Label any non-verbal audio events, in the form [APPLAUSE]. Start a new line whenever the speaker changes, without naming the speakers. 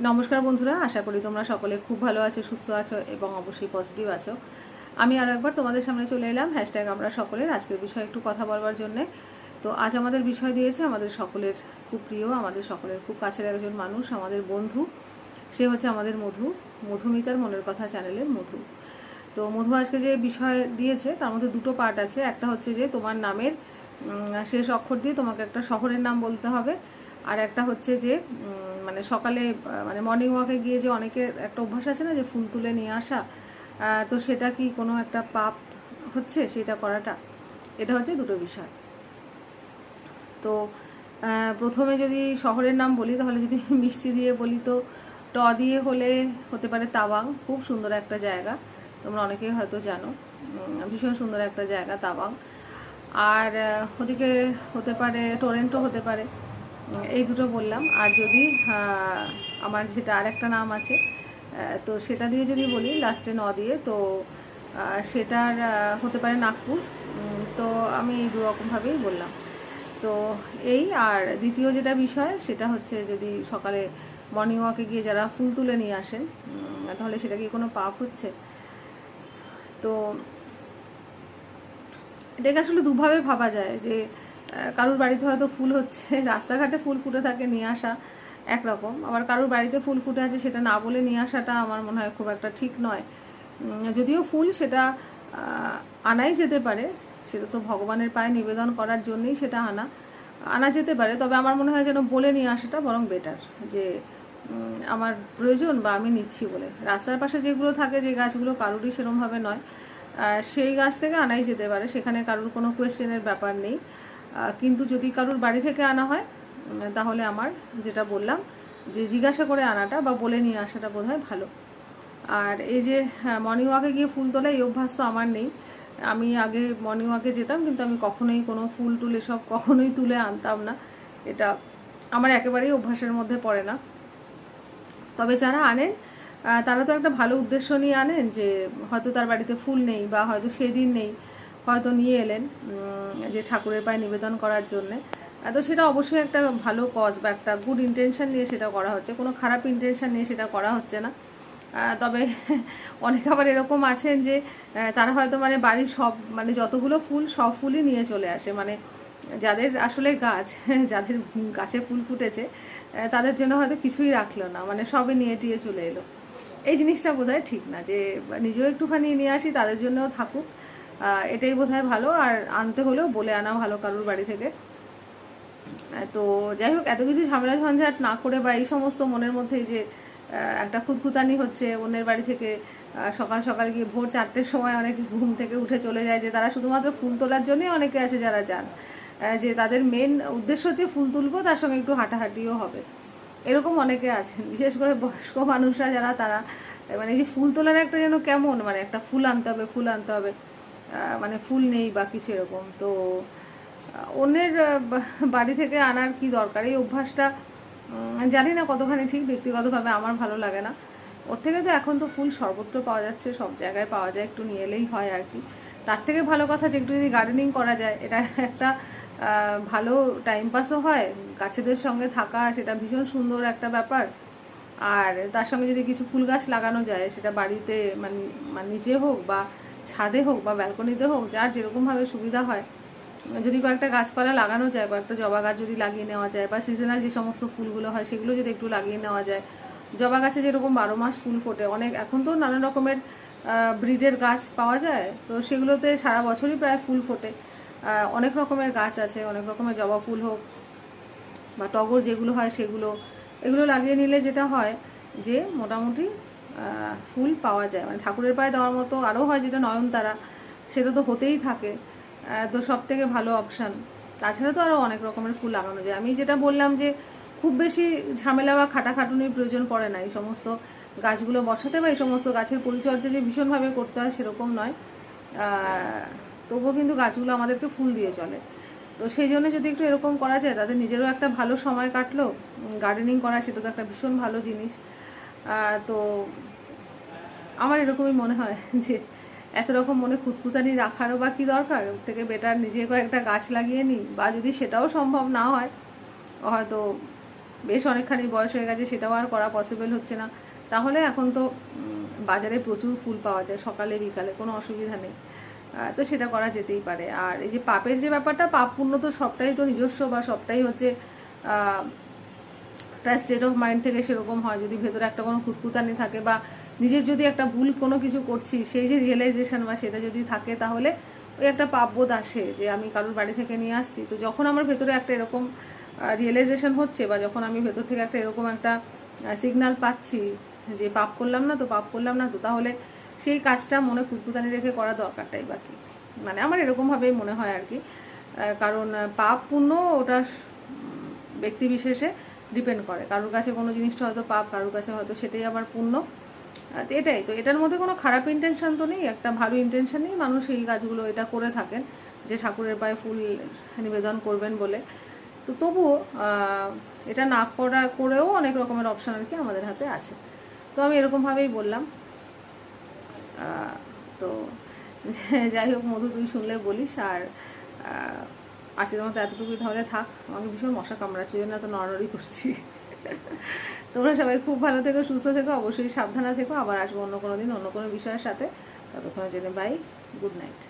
নমস্কার বন্ধুরা, আশা করি তোমরা সকলে খুব ভালো আছো, সুস্থ আছো এবং অবশ্যই পজিটিভ আছো। আমি আরও একবার তোমাদের সামনে চলে এলাম হ্যাশট্যাগ আমরা সকলের আজকের বিষয়ে একটু কথা বলবার জন্যে। তো আজ আমাদের বিষয় দিয়েছে আমাদের সকলের খুব প্রিয়, আমাদের সকলের খুব কাছের একজন মানুষ, আমাদের বন্ধু। সে হচ্ছে আমাদের মধু, মধুমিতার মনের কথা চ্যানেলের মধু। তো মধু আজকে যে বিষয় দিয়েছে, তার মধ্যে দুটো পার্ট আছে। একটা হচ্ছে যে তোমার নামের শেষ অক্ষর দিয়ে তোমাকে একটা শহরের নাম বলতে হবে। আর একটা হচ্ছে যে মানে সকালে মানে মর্নিং ওয়াকে গিয়ে যে অনেকের একটা অভ্যাস আছে না যে ফুল তুলে নিয়ে আসা তো সেটা কি কোনো একটা পাপ হচ্ছে সেটা করাটা? এটা হচ্ছে দুটো বিষয়। তো প্রথমে যদি শহরের নাম বলি, তাহলে যদি মিষ্টি দিয়ে বলি তো, ট দিয়ে হলে হতে পারে তাওয়াং, খুব সুন্দর একটা জায়গা। তোমরা অনেকেই হয়তো জানো ভীষণ সুন্দর একটা জায়গা তাওয়াং। আর ওদিকে হতে পারে, টরেন্টো হতে পারে। এই দুটো বললাম। আর যদি আমার যেটা আর একটা নাম আছে তো সেটা দিয়ে যদি বলি লাস্টে ন দিয়ে, তো সেটার হতে পারে নাগপুর। তো আমি এই দুরকমভাবেই বললাম। তো এই, আর দ্বিতীয় যেটা বিষয়, সেটা হচ্ছে যদি সকালে মর্নিং ওয়াকে গিয়ে যারা ফুল তুলে নিয়ে আসেন তাহলে সেটা কি কোনো পাপ হচ্ছে? তো এটাকে আসলে দুভাবে ভাবা যায় যে কারোর বাড়িতে হয়তো ফুল হচ্ছে, [LAUGHS] রাস্তাঘাটে ফুল ফুটে থাকে নিয়ে আসা একরকম। আবার কারোর বাড়িতে ফুল ফুটে আছে সেটা না বলে নিয়ে আসাটা আমার মনে হয় খুব একটা ঠিক নয়। যদিও ফুল সেটা আনাই যেতে পারে, সেটা তো ভগবানের পায়ে নিবেদন করার জন্যই সেটা আনা আনা যেতে পারে। তবে আমার মনে হয় যেন বলে নিয়ে আসাটা বরং বেটার যে আমার প্রয়োজন বা আমি নিচ্ছি বলে। রাস্তার পাশে যেগুলো থাকে, যে গাছগুলো কারোরই সেরমভাবে নয়। সেই গাছ থেকে আনাই যেতে পারে, সেখানে কারোর কোনো কোয়েশ্চেনের ব্যাপার নেই। কিন্তু যদি কারোর বাড়ি থেকে আনা হয় তাহলে আমার যেটা বললাম, যে জিজ্ঞাসা করে আনাটা বা বলে নিয়ে আসাটা বোধ ভালো। আর এই যে মর্নিং ওয়াকে গিয়ে ফুল তোলা, এই অভ্যাস তো আমার নেই। আমি আগে মর্নিং ওয়াকে যেতাম, কিন্তু আমি কখনোই কোনো ফুল টুল এসব কখনোই তুলে আনতাম না। এটা আমার একেবারেই অভ্যাসের মধ্যে পড়ে না। তবে যারা আনেন তারা তো একটা ভালো উদ্দেশ্য নিয়ে আনেন যে হয়তো তার বাড়িতে ফুল নেই বা হয়তো সেদিন নেই। হয়তো নিয়ে এলেন যে ঠাকুরের পায়ে নিবেদন করার জন্যে। তো সেটা অবশ্যই একটা ভালো কজ বা একটা গুড ইন্টেনশন নিয়ে সেটা করা হচ্ছে। কোনো খারাপ ইন্টেনশন নিয়ে সেটা করা হচ্ছে না। তবে [LAUGHS] অনেক আবার এরকম আছেন যে তারা হয়তো মানে বাড়ির সব মানে যতগুলো ফুল সব ফুলই নিয়ে চলে আসে। মানে যাদের আসলে গাছ, [LAUGHS] যাদের গাছে ফুল ফুটেছে তাদের জন্য হয়তো কিছুই রাখল না। মানে সবে নিয়ে টিয়ে চলে এলো। এই জিনিসটা বোধহয় ঠিক না যে, নিজেও একটুখানি নিয়ে আসি, তাদের জন্যও থাকুক। এটাই বোধহয় ভালো, আর আনতে হলেও বলে আনা ভালো কারোর বাড়ি থেকে। তো যাই হোক, এত কিছু ঝামেলা ঝঞ্ঝাট না করে বা এই সমস্ত মনের মধ্যে যে একটা খুদখুতানি হচ্ছে অন্যের বাড়ি থেকে সকাল সকাল গিয়ে ভোর চারটের সময় অনেকে ঘুম থেকে উঠে চলে যায় যে, তারা শুধুমাত্র ফুল তোলার জন্যই অনেকে আছে যারা যান। যে তাদের মেন উদ্দেশ্য হচ্ছে ফুল তুলবো, তার সঙ্গে একটু হাঁটাহাঁটিও হবে। এরকম অনেকে আছেন, বিশেষ করে বয়স্ক মানুষরা যারা, তারা মানে যে ফুল তোলার একটা যেন কেমন মানে একটা ফুল আনতে হবে, ফুল আনতে হবে। মানে ফুল নেই বা কিছু এরকম। তো অন্যের বাড়ি থেকে আনার কি দরকার? এই অভ্যাসটা জানি না কতখানি ঠিক, ব্যক্তিগতভাবে আমার ভালো লাগে না। ওর থেকে তো এখন তো ফুল সর্বত্র পাওয়া যাচ্ছে, সব জায়গায় পাওয়া যায়, একটু নিয়ে এলেই হয় আর কি। তার থেকে ভালো কথা যে একটু যদি গার্ডেনিং করা যায়, এটা একটা ভালো টাইম পাসও হয়। গাছেদের সঙ্গে থাকা সেটা ভীষণ সুন্দর একটা ব্যাপার। আর তার সঙ্গে যদি কিছু ফুল গাছ লাগানো যায়, সেটা বাড়িতে মানে মানে নিচে হোক বা ছাদে হোক বা ব্যালকনিতে হোক, যার যেরকমভাবে সুবিধা হয়। যদি কয়েকটা গাছপালা লাগানো যায়, কয়েকটা জবা গাছ যদি লাগিয়ে নেওয়া যায় বা সিজনাল যে সমস্ত ফুলগুলো হয়, সেগুলো যদি একটু লাগিয়ে নেওয়া যায়। জবা গাছে যেরকম বারো মাস ফুল ফোটে, অনেক এখন তো নানা রকমের ব্রিডের গাছ পাওয়া যায়, তো সেগুলোতে সারা বছরই প্রায় ফুল ফোটে। অনেক রকমের গাছ আছে, অনেক রকমের জবা ফুল হোক বা টগর যেগুলো হয় সেগুলো, এগুলো লাগিয়ে নিলে যেটা হয় যে মোটামুটি ফুল পাওয়া যায়। মানে ঠাকুরের পায়ে দেওয়ার মতো আরও হয় যেটা নয়নতারা, সেটা তো হতেই থাকে। তো সব থেকে ভালো অপশান তাছাড়া তো আরও অনেক রকমের ফুল লাগানো যায়। আমি যেটা বললাম যে, খুব বেশি ঝামেলা বা খাটাখাটুনির প্রয়োজন পড়ে না। এই সমস্ত গাছগুলো বসাতে বা এই সমস্ত গাছের পরিচর্যা যে ভীষণভাবে করতে হয় সেরকম নয়। তবুও কিন্তু গাছগুলো আমাদেরকে ফুল দিয়ে চলে। তো সেই জন্য যদি একটু এরকম করা যায় তাদের নিজেরও একটা ভালো সময় কাটলো। গার্ডেনিং করা সেটা তো একটা ভীষণ ভালো জিনিস। তো আমার এরকমই মনে হয় [LAUGHS] যে এত রকম মনে খুঁতখুতানি রাখারও বা কি দরকার? ওর থেকে বেটার নিজে কয়েকটা গাছ লাগিয়ে নিই, বা যদি সেটাও সম্ভব না হয়, হয়তো বেশ অনেকখানি বয়স হয়ে গেছে, সেটাও আর করা পসিবল হচ্ছে না। তাহলে এখন তো বাজারে প্রচুর ফুল পাওয়া যায়, সকালে, বিকালে, কোনো অসুবিধা নেই। তো সেটা করা যেতেই পারে। আর এই যে পাপের যে ব্যাপারটা, পাপ পুণ্য তো সবটাই তো নিজস্ব বা সবটাই হচ্ছে তার স্টেট অফ মাইন্ড থেকে সেরকম হয় যদি ভেতরে একটা কোনো খুঁতখুতানি থাকে বা নিজের যদি একটা ভুল কোনো কিছু করছি সেই যে রিয়েলাইজেশন বা সেটা যদি থাকে তাহলে ওই একটা পাপবোধ আসে যে আমি কারোর বাড়ি থেকে নিয়ে আসছি। তো যখন আমার ভেতরে একটা এরকম রিয়েলাইজেশন হচ্ছে বা যখন আমি ভেতর থেকে একটা এরকম একটা সিগনাল পাচ্ছি যে পাপ করলাম না তো পাপ করলাম না তো তাহলে সেই কাজটা মনে খুঁতখুতানি রেখে করা দরকারটাই বাকি। মানে আমার এরকমভাবেই মনে হয় আর কি। কারণ পাপ পুণ্য ওটা উম, ব্যক্তি বিশেষে ডিপেন্ড করে। কারোর কাছে কোনো জিনিসটা হয়তো পাপ, কারোর কাছে হয়তো সেটাই আবার পুণ্য। এটাই তো। এটার মধ্যে কোনো খারাপ ইন্টেনশন তো নেই, একটা ভালো ইন্টেনশন নেই। মানুষ এই কাজগুলো এটা করে থাকেন যে ঠাকুরের পায়ে ফুল নিবেদন করবেন বলে। তো তবুও এটা না করা, করেও অনেক রকমের অপশান আর কি আমাদের হাতে আছে। তো আমি এরকমভাবেই বললাম। তো যাই হোক, মধু তুই শুনলে বলিস আর আজকের মতো এতটুকুই তাহলে থাক। আমাকে ভীষণ মশা কামড়াচ্ছে জন্য এত নড়ানড়ি করছি। তোমরা সবাই খুব ভালো থেকো, সুস্থ থেকো, অবশ্যই সাবধানে থেকো। আবার আসব অন্য কোনো দিন, অন্য কোনো বিষয়ের সাথে। ততক্ষণের জন্য বাই গুড নাইট